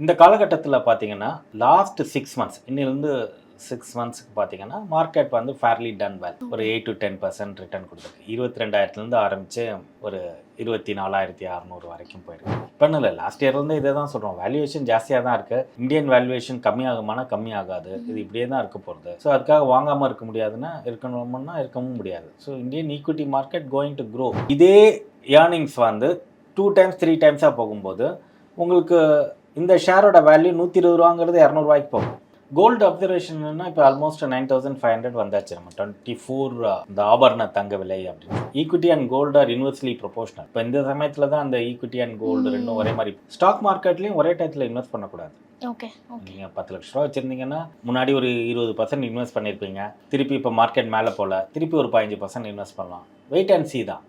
இந்த காலகட்டத்தில் பார்த்தீங்கன்னா லாஸ்ட் சிக்ஸ் மந்த்ஸ் இன்னிலிருந்து சிக்ஸ் மந்த்ஸ்க்கு பார்த்தீங்கன்னா மார்க்கெட் வந்து ஃபேர்லி டன் வெல் ஒரு eight to ten percent return கொடுத்துருக்கு. இருபத்தி ரெண்டாயிரத்துலேருந்து ஆரம்பித்து ஒரு இருபத்தி நாலாயிரத்தி அறநூறு வரைக்கும் போயிருக்கு. இப்போ இல்லை லாஸ்ட் இயர்லேருந்து இதே தான் சொல்கிறோம் வேல்யூவேஷன் ஜாஸ்தியாக தான் இருக்குது இந்தியன் வேல்யூவேஷன் கம்மியாகுமானா கம்மியாகாது. இது இப்படியே தான் இருக்க போகிறது ஸோ அதுக்காக வாங்காமல் இருக்க முடியாதுன்னா இருக்கணும்னா இருக்கவும் முடியாது. So Indian equity market going to grow இதே ஏர்னிங்ஸ் வந்து டூ டைம்ஸ் த்ரீ டைம்ஸாக போகும்போது உங்களுக்கு இந்த ஷேரோட வேல்யூ நூற்றி இருபது ரூபாங்கிறது இரநூறுவாய்க்கு போகும். கோல்டு அப்சர்வேஷன்னா இப்போ almost nine thousand five hundred வந்தாச்சு. நம்ம டுவெண்ட்டி ஃபோர் இந்த ஆபரண தங்க விலை அப்படின்னு. Equity and gold are inversely proportional இப்போ இந்த சமயத்தில் தான் அந்த ஈக்விட்டி அண்ட் கோல்டு ரெண்டும் ஒரே மாதிரி. ஸ்டாக் மார்க்கெட்லேயும் ஒரே டயத்தில் இன்வெஸ்ட் பண்ணக்கூடாது. ஓகே நீங்கள் பத்து லட்ச ரூபா வச்சுருந்தீங்கன்னா முன்னாடி ஒரு இருபது பர்சன்ட் இன்வெஸ்ட் பண்ணியிருப்பீங்க திருப்பி இப்போ மார்க்கெட் மேலே போகல திருப்பி ஒரு பதினஞ்சு பர்சன்ட் இன்வெஸ்ட் பண்ணலாம். வெயிட் அண்ட் சி தான்.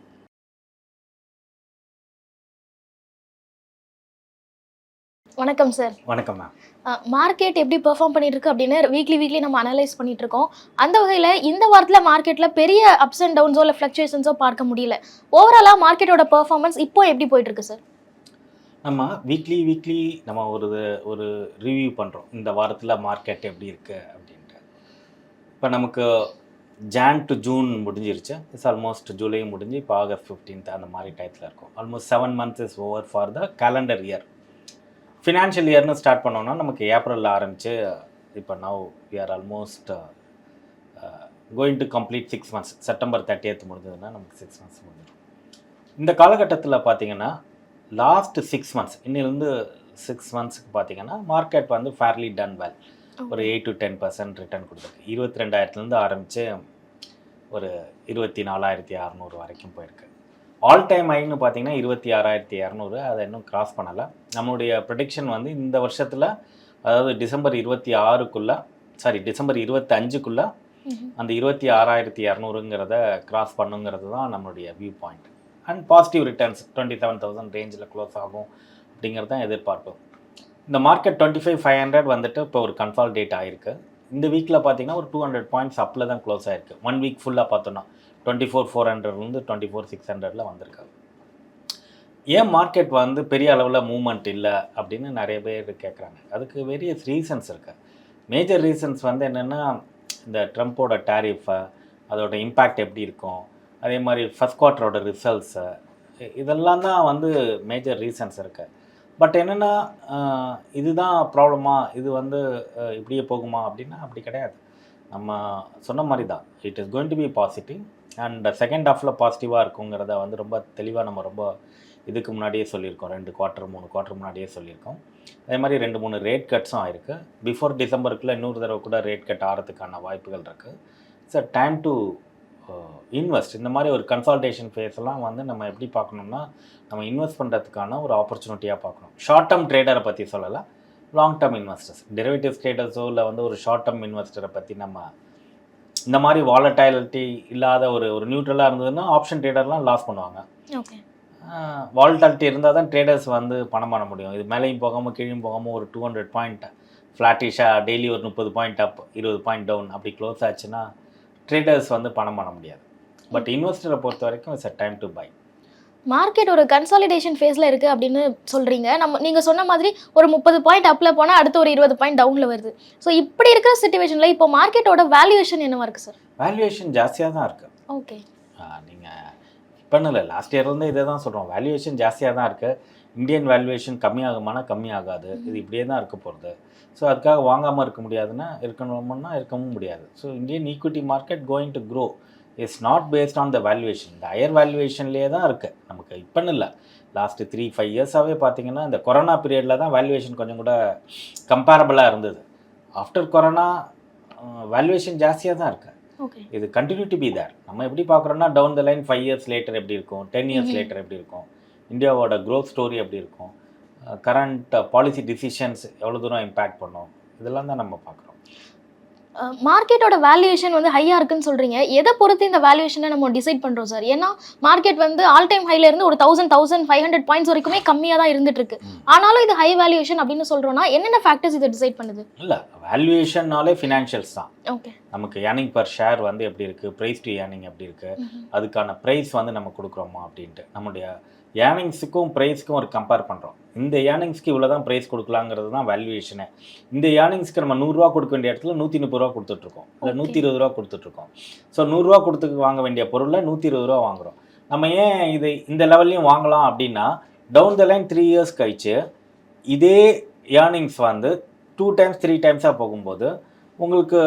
வணக்கம் சார் வணக்கம் மேம் மார்க்கெட் எப்படி பெர்ஃபார்ம் பண்ணிட்டு இருக்கு அப்படின்னு வீக்லி வீக்லி நம்ம அனலைஸ் பண்ணிட்டு இருக்கோம் அந்த வகையில் இந்த வாரத்தில் மார்க்கெட்டில் பெரிய அப்ஸ் அண்ட் டவுன்ஸோ இல்லை ஃப்ளக்சுவேஷன்ஸோ பார்க்க முடியல. ஓவராலாக மார்க்கெட்டோட பெர்ஃபார்மன்ஸ் இப்போ எப்படி போயிட்டு இருக்கு சார் நம்ம வீக்லி வீக்லி நம்ம ஒரு ஒரு ரிவ்யூ பண்ணுறோம் இந்த வாரத்தில் மார்க்கெட் எப்படி இருக்குது அப்படின்ட்டு. இப்போ நமக்கு ஜான் டு ஜூன் முடிஞ்சிருச்சு. இட்ஸ் ஆல்மோஸ்ட் ஜூலை முடிஞ்சு இப்போ ஆகஸ்ட் ஃபிஃப்டீன்த் அந்த மாதிரி டயத்தில் இருக்கும். Almost seven months is over for the calendar year financial இயர்னு start பண்ணோம்னா நமக்கு ஏப்ரலில் ஆரம்பித்து இப்போ now we are almost going to complete six months September thirtieth முடிஞ்சதுன்னா நமக்கு சிக்ஸ் மந்த்ஸ் முடிஞ்சிடும். இந்த காலகட்டத்தில் பார்த்தீங்கன்னா லாஸ்ட் சிக்ஸ் மந்த்ஸ் இன்னிலிருந்து சிக்ஸ் மந்த்ஸ்க்கு பார்த்தீங்கன்னா மார்க்கெட் வந்து ஃபேர்லி டன் வெல் ஒரு eight to ten percent return கொடுத்துருக்கு. இருபத்தி ரெண்டாயிரத்துலேருந்து ஆரம்பித்து ஒரு இருபத்தி நாலாயிரத்தி அறநூறு வரைக்கும் போயிருக்கு. ஆல் டைம் ஹைன்னு பார்த்தீங்கன்னா இருபத்தி ஆறாயிரத்தி இரநூறு அதை இன்னும் கிராஸ் பண்ணலை. நம்மளுடைய ப்ரொடிக்ஷன் வந்து இந்த வருஷத்தில் அதாவது டிசம்பர் இருபத்தி ஆறுக்குள்ளே சாரி டிசம்பர் இருபத்தி அஞ்சுக்குள்ளே அந்த இருபத்தி ஆறாயிரத்தி இரநூறுங்கிறத கிராஸ் பண்ணுங்கிறது தான் நம்மளுடைய view point and positive returns twenty seven thousand ரேஞ்சில் க்ளோஸ் ஆகும் அப்படிங்கிறது தான் எதிர்பார்ப்பு. இந்த market twenty five five hundred வந்துட்டு இப்போ ஒரு கன்சால்டேட் ஆயிருக்கு. இந்த வீக்கில் பார்த்தீங்கன்னா ஒரு டூ ஹண்ட்ரட் பாயிண்ட்ஸ் அப்பில் தான் க்ளோஸ் ஆயிருக்கு. ஒன் வீக் ஃபுல்லாக பார்த்தோன்னா டுவெண்ட்டி ஃபோர் ஃபோர் ஹண்ட்ரட்லேருந்து டுவெண்ட்டி ஃபோர் சிக்ஸ் ஹண்ட்ரடில் வந்திருக்காங்க. ஏன் மார்க்கெட் வந்து பெரிய அளவில் மூவ்மெண்ட் இல்லை அப்படின்னு நிறைய பேர் கேட்குறாங்க அதுக்கு வேரியஸ் ரீசன்ஸ் இருக்கு. மேஜர் ரீசன்ஸ் வந்து என்னென்னா இந்த ட்ரம்ப்போட டேரிஃபை அதோட இம்பேக்ட் எப்படி இருக்கும்? அதே மாதிரி ஃபஸ்ட் குவார்ட்டரோட ரிசல்ட்ஸு இதெல்லாம் தான் வந்து மேஜர் ரீசன்ஸ் இருக்குது பட் என்னென்னா இதுதான் ப்ராப்ளமா? இது வந்து இப்படியே போகுமா? அப்படின்னா அப்படி கிடையாது. நம்ம சொன்ன மாதிரி தான் it is going to be positive and second ஹாஃபில் பாசிட்டிவாக இருக்குங்கிறத வந்து ரொம்ப தெளிவாக நம்ம ரொம்ப இதுக்கு முன்னாடியே சொல்லியிருக்கோம். ரெண்டு குவார்ட்டர் மூணு குவார்ட்டர் முன்னாடியே சொல்லியிருக்கோம். அதே மாதிரி ரெண்டு மூணு ரேட் கட்ஸும் ஆயிருக்கு. பிஃபோர் டிசம்பருக்குள்ளே இன்னொரு தடவை கூட ரேட் கட் ஆகிறதுக்கான வாய்ப்புகள் இருக்குது சார் டைம் டு இன்வெஸ்ட் இந்த மாதிரி ஒரு கன்சால்டேஷன் ஃபேஸ்லாம் வந்து நம்ம எப்படி பார்க்கணும்னா நம்ம இன்வெஸ்ட் பண்ணுறதுக்கான ஒரு ஆப்பர்ச்சுனிட்டியாக பார்க்கணும். ஷார்ட் டேர்ம் ட்ரேடரை பற்றி சொல்லலை. லாங் டேர்ம் இன்வெஸ்டர்ஸ் டெரிவேட்டிவ்ஸ் ட்ரேடர்ஸோ இல்லை வந்து ஒரு ஷார்ட் டேர்ம் இன்வெஸ்டரை பற்றி நம்ம இந்த மாதிரி வாலடைலிட்டி இல்லாத ஒரு ஒரு நியூட்ரலாக இருந்ததுன்னா ஆப்ஷன் ட்ரேடர்லாம் லாஸ் பண்ணுவாங்க. வால்டாலிட்டி இருந்தால் தான் ட்ரேடர்ஸ் வந்து பணம் பண்ண முடியும். இது மேலேயும் போகாமல் கீழேயும் போகாமல் ஒரு டூ ஹண்ட்ரட் பாயிண்ட் ஃப்ளாட்டிஷாக டெய்லி ஒரு முப்பது பாயிண்ட் அப் இருபது பாயிண்ட் டவுன் அப்படி க்ளோஸ் ஆச்சுன்னா ட்ரேடர்ஸ் வந்து பணம் பண்ண முடியாது. பட் இன்வெஸ்டரை பொறுத்த வரைக்கும் it's a time to buy market ஒரு கன்சாலிடேஷன் ஃபேஸில் இருக்குது அப்படின்னு சொல்கிறீங்க நம்ம நீங்கள் சொன்ன மாதிரி ஒரு முப்பது பாயிண்ட் அப்பில் போனால் அடுத்து ஒரு இருபது பாயிண்ட் டவுனில் வருது. ஸோ இப்படி இருக்கிற சுச்சுவேஷனில் இப்போ மார்க்கெட்டோட வேல்யூவேஷன் என்னவா இருக்குது சார் வேல்யூவேஷன் ஜாஸ்தியாக தான் இருக்குது ஓகே நீங்கள் இப்போ இல்லை லாஸ்ட் இயர்லேருந்து இதே தான் சொல்கிறோம் வேல்யூவேஷன் ஜாஸ்தியாக தான் இருக்குது இந்தியன் வேல்யூவேஷன் கம்மியாகுமானா கம்மியாகாது. இது இப்படியே தான் இருக்க போகிறது ஸோ அதுக்காக வாங்காமல் இருக்க முடியாதுன்னா இருக்கணும்னா இருக்கவும் முடியாது. So Indian equity market going to grow is not based on the valuation இந்த ஹையர் வேல்யூவேஷன்லேயே தான் இருக்குது நமக்கு இப்போன்னு இல்லை. லாஸ்ட் த்ரீ ஃபைவ் இயர்ஸாகவே பார்த்தீங்கன்னா இந்த கொரோனா பீரியடில் தான் வேல்யூவேஷன் கொஞ்சம் கூட கம்பேரபிளாக இருந்தது. ஆஃப்டர் கொரோனா வேல்யூவேஷன் ஜாஸ்தியாக தான் இருக்குது இது கண்டினியூ டு பி தேர் நம்ம எப்படி பார்க்குறோம்னா down the line five years later எப்படி இருக்கும்? Ten years. லேட்டர் எப்படி இருக்கும்? இந்தியாவோட க்ரோத் ஸ்டோரி எப்படி இருக்கும்? கரண்ட் பாலிசி டிசிஷன்ஸ் எவ்வளோ தூரம் இம்பேக்ட் பண்ணும்? இதெல்லாம் தான் நம்ம பார்க்குறோம். மார்க்கெட்டோட வேல்யூவேஷன் வந்து ஹையாக இருக்குன்னு சொல்கிறீங்க எதை பொறுத்து இந்த வேல்யூவேஷனை நம்ம டிசைட் பண்ணுறோம் சார் ஏன்னா மார்க்கெட் வந்து ஆல் டைம் ஹைல இருந்து ஒரு thousand thousand five hundred points வரைக்குமே கம்மியாக தான் இருந்துட்டு இருக்கு. ம். ஆனாலும் இது ஹை வேல்யூவேஷன் அப்படின்னு சொல்கிறோம்னா என்னென்ன ஃபேக்டர்ஸ் இதை டிசைட் பண்ணுது? இல்லை வேல்யூவேஷன்னாலே ஃபினான்ஷியல்ஸ் தான். ஓகே நமக்கு ஏர்னிங் பர் ஷேர் வந்து எப்படி இருக்குது ப்ரைஸ் டு ஏர்னிங் எப்படி இருக்குது அதுக்கான ப்ரைஸ் வந்து நம்ம கொடுக்குறோமா அப்படின்ட்டு. நம்முடைய ஏர்னிங்ஸுக்கும் ப்ரைஸ்க்கும் ஒரு கம்பேர் பண்ணுறோம் இந்த ஏர்னிங்ஸ்க்கு இவ்வளோ தான் ப்ரைஸ் கொடுக்கலாங்கிறது தான் வேல்யூவேஷனே இந்த ஏர்னிங்ஸ்க்கு நம்ம நூறுரூவா கொடுக்க வேண்டிய இடத்துல நூற்றி முப்பது ரூபா கொடுத்துட்ருக்கோம். இல்லை. நூற்றி இருபது ரூபா கொடுத்துட்ருக்கோம். ஸோ நூறுரூவா கொடுத்து வாங்க வேண்டிய பொருளை நூற்றி இருபது ரூபா வாங்குறோம். நம்ம ஏன் இது இந்த லெவல்லையும் வாங்கலாம் அப்படின்னா down the line three years கழிச்சு இதே ஏர்னிங்ஸ் வந்து டூ டைம்ஸ் த்ரீ டைம்ஸாக போகும்போது உங்களுக்கு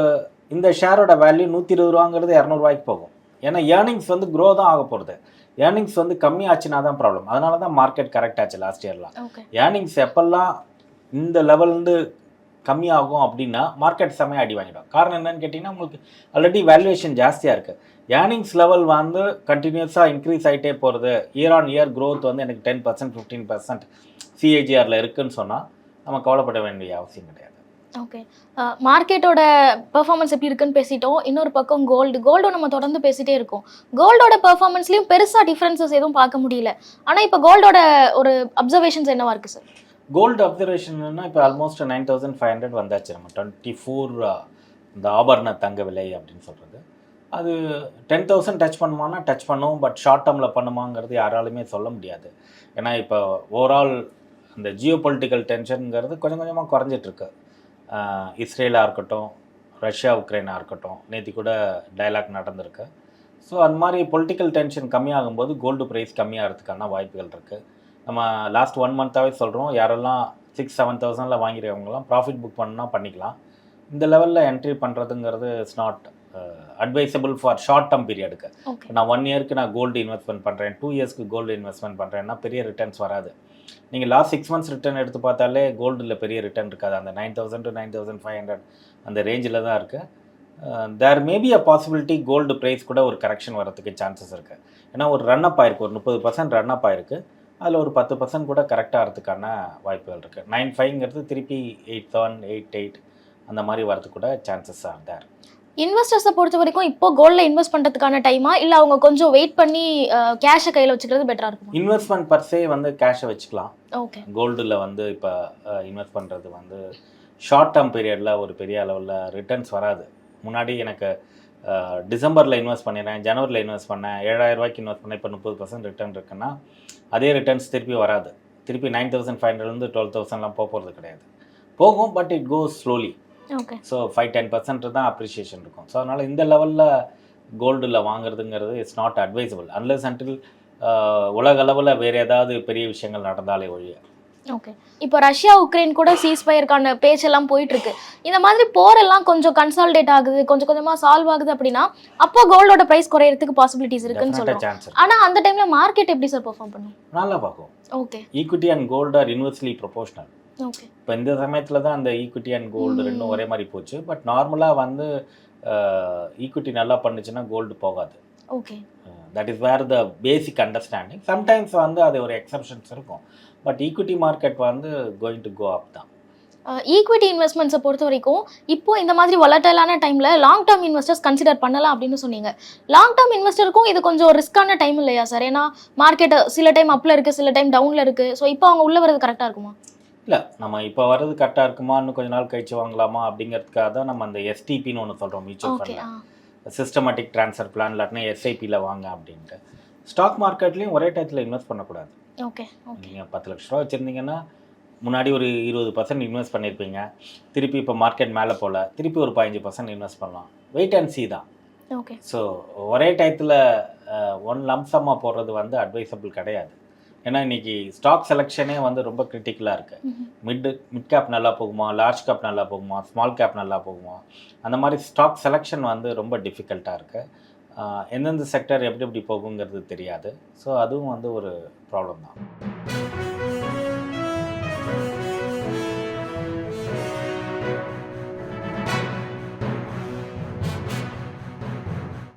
இந்த ஷேரோட வேல்யூ நூற்றி இருபது ரூபாங்கிறது இரநூறுவாய்க்கு போகும். ஏன்னா ஏர்னிங்ஸ் வந்து க்ரோ தான் ஆக போகிறது ஏர்னிங்ஸ் வந்து கம்மி ஆச்சுன்னா தான் ப்ராப்ளம் அதனால தான் மார்க்கெட் கரெக்ட் ஆச்சு லாஸ்ட் இயர்லாம் ஏர்னிங்ஸ் எப்பெல்லாம் இந்த லெவல்ந்து கம்மியாகும் அப்படின்னா மார்க்கெட் செம்மையாக அடி வாங்கிடும். காரணம் என்னன்னு கேட்டிங்கன்னா உங்களுக்கு ஆல்ரெடி வேல்யூவேஷன் ஜாஸ்தியாக இருக்குது ஏர்னிங்ஸ் லெவல் வந்து கண்டினியூஸாக இன்க்ரீஸ் ஆகிட்டே போகிறது இயர் ஆன் இயர் growth வந்து எனக்கு டென் பர்சன்ட் ஃபிஃப்டீன் பர்சன்ட் சிஏஜிஆரில் இருக்குன்னு சொன்னால் நம்ம கவலைப்பட வேண்டிய அவசியம் கிடையாது. ஓகே மார்க்கெட்டோட பெர்ஃபார்மன்ஸ் எப்படி இருக்குன்னு பேசிட்டோம். இன்னொரு பக்கம் கோல்டு கோல்டும் நம்ம தொடர்ந்து பேசிட்டே இருக்கோம். கோல்டோட பெர்ஃபார்மன்ஸ்லையும் பெருசாக டிஃப்ரென்சஸ் எதுவும் பார்க்க முடியல. ஆனால் இப்போ கோல்டோட ஒரு அப்சர்வேஷன்ஸ் என்னவா இருக்கு சார் கோல்டு அப்சர்வேஷன்னா இப்போ almost nine thousand five hundred வந்தாச்சு. நம்ம டுவெண்ட்டி ஃபோர் இந்த ஆபரண தங்க விலை அப்படின்னு சொல்கிறது அது டென் தௌசண்ட் டச் பண்ணுமானா டச் பண்ணும். பட் ஷார்ட் டேர்மில் பண்ணுமாங்கிறது யாராலுமே சொல்ல முடியாது. ஏன்னா இப்போ ஓவரால் அந்த ஜியோ பொலிட்டிக்கல் டென்ஷனுங்கிறது கொஞ்சம் கொஞ்சமாக குறைஞ்சிட்ருக்கு இஸ்ரேலாக இருக்கட்டும் ரஷ்யா உக்ரைனாக இருக்கட்டும் நேற்று கூட டயலாக் நடந்திருக்கு. ஸோ அந்த மாதிரி பொலிட்டிக்கல் டென்ஷன் கம்மியாகும்போது கோல்டு ப்ரைஸ் கம்மியாகிறதுக்கான வாய்ப்புகள் இருக்குது நம்ம லாஸ்ட் ஒன் மந்த்தாகவே சொல்கிறோம் யாரெல்லாம் சிக்ஸ் செவன் தௌசண்டில் வாங்கிறவங்கலாம் ப்ராஃபிட் புக் பண்ணா பண்ணிக்கலாம். இந்த லெவலில் என்ட்ரி பண்ணுறதுங்கிறது it's not advisable for short term பீரியடுக்கு நான் ஒன் இயர்க்கு நான் கோல்டு இன்வெஸ்ட்மெண்ட் பண்ணுறேன் டூ இயர்ஸ்க்கு கோல்டு இன்வெஸ்ட்மெண்ட் பண்ணுறேன்னா பெரிய ரிட்டர்ன்ஸ் வராது. நீங்கள் லாஸ்ட் சிக்ஸ் மந்த்ஸ் ரிட்டர்ன் எடுத்து பார்த்தாலே கோல்டில் பெரிய ரிட்டர்ன் இருக்காது. அந்த nine thousand to nine thousand five hundred அந்த ரேஞ்சில் தான் இருக்குது there maybe a possibility gold price கூட ஒரு கரெக்ஷன் வரதுக்கு சான்சஸ் இருக்குது ஏன்னா ஒரு ரன் அப் ஆயிருக்கு. ஒரு முப்பது பர்சன்ட் ரன் அப் ஆயிருக்கு. அதில் ஒரு பத்து பர்சன்ட் கூட கரெக்டாக ஆகிறதுக்கான வாய்ப்புகள் இருக்குது நைன் ஃபைவ்ங்கிறது திருப்பி எயிட் செவன் எயிட் எயிட் அந்த மாதிரி வரதுக்கு கூட சான்சஸ் ஆர் தேர் இன்வெஸ்டர்ஸை பொறுத்த வரைக்கும் இப்போ கோல்ட்ல இன்வெஸ்ட் பண்றதுக்கான டைமா இல்ல அவங்க கொஞ்சம் வெயிட் பண்ணி கேஷை கையில வச்சுக்கிறது பெட்டரா இருக்குமா? இன்வெஸ்ட்மெண்ட் பர்சே வந்து கேஷை வச்சுக்கலாம். ஓகே கோல்டில் வந்து இப்போ இன்வெஸ்ட் பண்ணுறது வந்து ஷார்ட் டேர்ம் பீரியடில் ஒரு பெரிய அளவில் ரிட்டர்ன்ஸ் வராது. முன்னாடி எனக்கு டிசம்பரில் இன்வெஸ்ட் பண்ணிடுறேன் ஜனவரியில் இன்வெஸ்ட் பண்ணேன் ஏழாயிரம் ரூபாய்க்கு இன்வெஸ்ட் பண்ணேன் இப்போ முப்பது பர்சன்ட் ரிட்டர்ன் இருக்குன்னா அதே ரிட்டர்ன்ஸ் திருப்பி வராது. திருப்பி நைன் தௌசண்ட் ஃபைவ் ஹண்ட்ரட்லேருந்து டுவெல் தௌசண்ட்லாம் போக போகிறது கிடையாது. போகும் but it goes slowly so five ten percent தான் அப்ரிஷியேஷன் இருக்கும். ஸோ அதனால் இந்த லெவலில் கோல்டில் வாங்குறதுங்கிறது it's not advisable unless until உலக அளவில் வேறு ஏதாவது பெரிய விஷயங்கள் நடந்தாலே ஒழிய. ஓகே இப்போ ரஷ்யா உக்ரைன் கூட சீஸ் ஃபயருக்கான பேச்செல்லாம் போயிட்டு இருக்கு இந்த மாதிரி போரெல்லாம் கொஞ்சம் கன்சால்டேட் ஆகுது கொஞ்சம் கொஞ்சமா சால்வ் ஆகுது அப்படின்னா அப்போ கோல்டோட பிரைஸ் குறையறதுக்கு பாசிபிலிட்டிஸ் இருக்குன்னு டெஃபினட்டாக சொல்றோம். சான்ஸ் இருக்கு. ஆனா அந்த டைம்ல மார்க்கெட் எப்படி சார் பெர்ஃபார்ம் பண்ணும்? நல்லா பார்க்கும். Okay equity and gold are inversely proportional okay இப்போ இந்த சமயத்தில் தான் அந்த ஈக்விட்டி அண்ட் கோல்டு. ரெண்டும் ஒரே மாதிரி போச்சு. பட் நார்மலாக வந்து ஈக்விட்டி நல்லா பண்ணுச்சுன்னா கோல்டு போகாது. Okay. That is where the basic understanding sometimes வந்து அது ஒரு எக்ஸப்ஷன்ஸ் இருக்கும். பட் ஈக்விட்டி மார்க்கெட் வந்து கோயிங் டு கோ அப் தான். ஈக்விட்டி இன்வெஸ்ட்மெண்ட்ஸை பொறுத்த வரைக்கும் இப்போ இந்த மாதிரி வொலட்டைலான டைம்ல லாங் டேர்ம் இன்வெஸ்டர்ஸ் கன்சிடர் பண்ணலாம் அப்படின்னு சொன்னீங்க. லாங் டேர்ம் இன்வெஸ்டருக்கும் இது கொஞ்சம் ரிஸ்கான டைம் இல்லையா சார் ஏன்னா மார்க்கெட் சில டைம் அப்ல இருக்கு சில டைம் டவுன்ல இருக்கு. ஸோ இப்போ அவங்க உள்ள வரது கரெக்டா இருக்குமா? இல்லை நம்ம இப்போ வர்றது கரெக்டாக இருக்குமா? இன்னும் கொஞ்ச நாள் கழிச்சு வாங்கலாமா? அப்படிங்கிறதுக்காக தான் நம்ம அந்த எஸ்டிபின்னு ஒன்று சொல்கிறோம் மியூச்சுவல் ஃபண்டில் சிஸ்டமேட்டிக் ட்ரான்ஸ்ஃபர் பிளான் இல்லாட்டினா எஸ்ஐபியில் வாங்க அப்படின்ட்டு. ஸ்டாக் மார்க்கெட்லேயும் ஒரே டயத்தில் இன்வெஸ்ட் பண்ணக்கூடாது. ஓகே ஓகே நீங்கள் பத்து லட்ச ரூபா வச்சுருந்தீங்கன்னா முன்னாடி ஒரு இருபது பர்சன்ட் இன்வெஸ்ட் பண்ணியிருப்பீங்க திருப்பி இப்போ மார்க்கெட் மேலே போகல திருப்பி ஒரு பதினஞ்சு பர்சன்ட் இன்வெஸ்ட் பண்ணலாம். வெயிட் அண்ட் சி தான். ஓகே ஸோ ஒரே டயத்தில் ஒன் லம்சமாக போடுறது வந்து அட்வைசபிள் கிடையாது. ஏன்னா இன்னைக்கு ஸ்டாக் செலெக்ஷனே வந்து ரொம்ப கிரிட்டிக்கலாக இருக்குது மிட் மிட் கேப் நல்லா போகுமா? லார்ஜ் கேப் நல்லா போகுமா? ஸ்மால் கேப் நல்லா போகுமா? அந்த மாதிரி ஸ்டாக் செலெக்ஷன் வந்து ரொம்ப டிஃபிகல்ட்டாக இருக்குது எந்தெந்த செக்டர் எப்படி எப்படி போகுங்கிறது தெரியாது. ஸோ அதுவும் வந்து ஒரு ப்ராப்ளம் தான்.